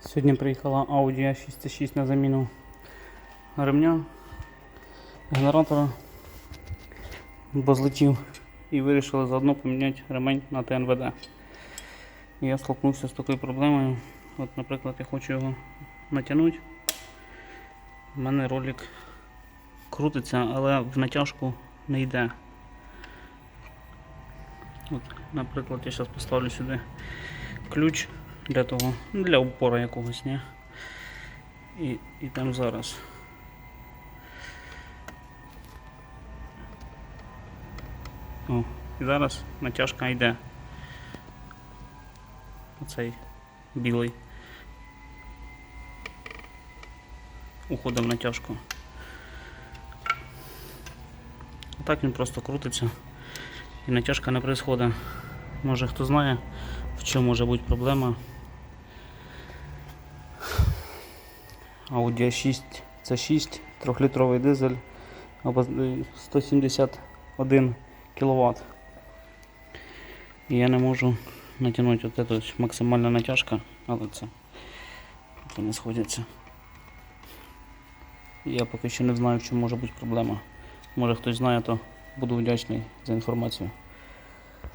Сьогодні приїхала Audi A66 на заміну ремня, генератора, бо злетів і вирішили заодно поміняти ремень на ТНВД. Я столкнувся з такою проблемою. От, наприклад, я хочу його натягнути. У мене ролик крутиться, але в натяжку не йде. От, наприклад, я зараз поставлю сюди ключ для того, ну, для упора якогось, ні? І, і там зараз. О, і зараз натяжка йде. Оцей білий. Уходить в натяжку. Так він просто крутиться і натяжка не происходить. Може хто знає, в чому може бути проблема. Audi A6 це 6 трьохлітровий дизель е, 171 кВт. І я не можу натягнути от эту максимальна натяжка, але це не сходиться. Я поки що не знаю, в чому може бути проблема. Може хтось знає, то буду вдячний за інформацію.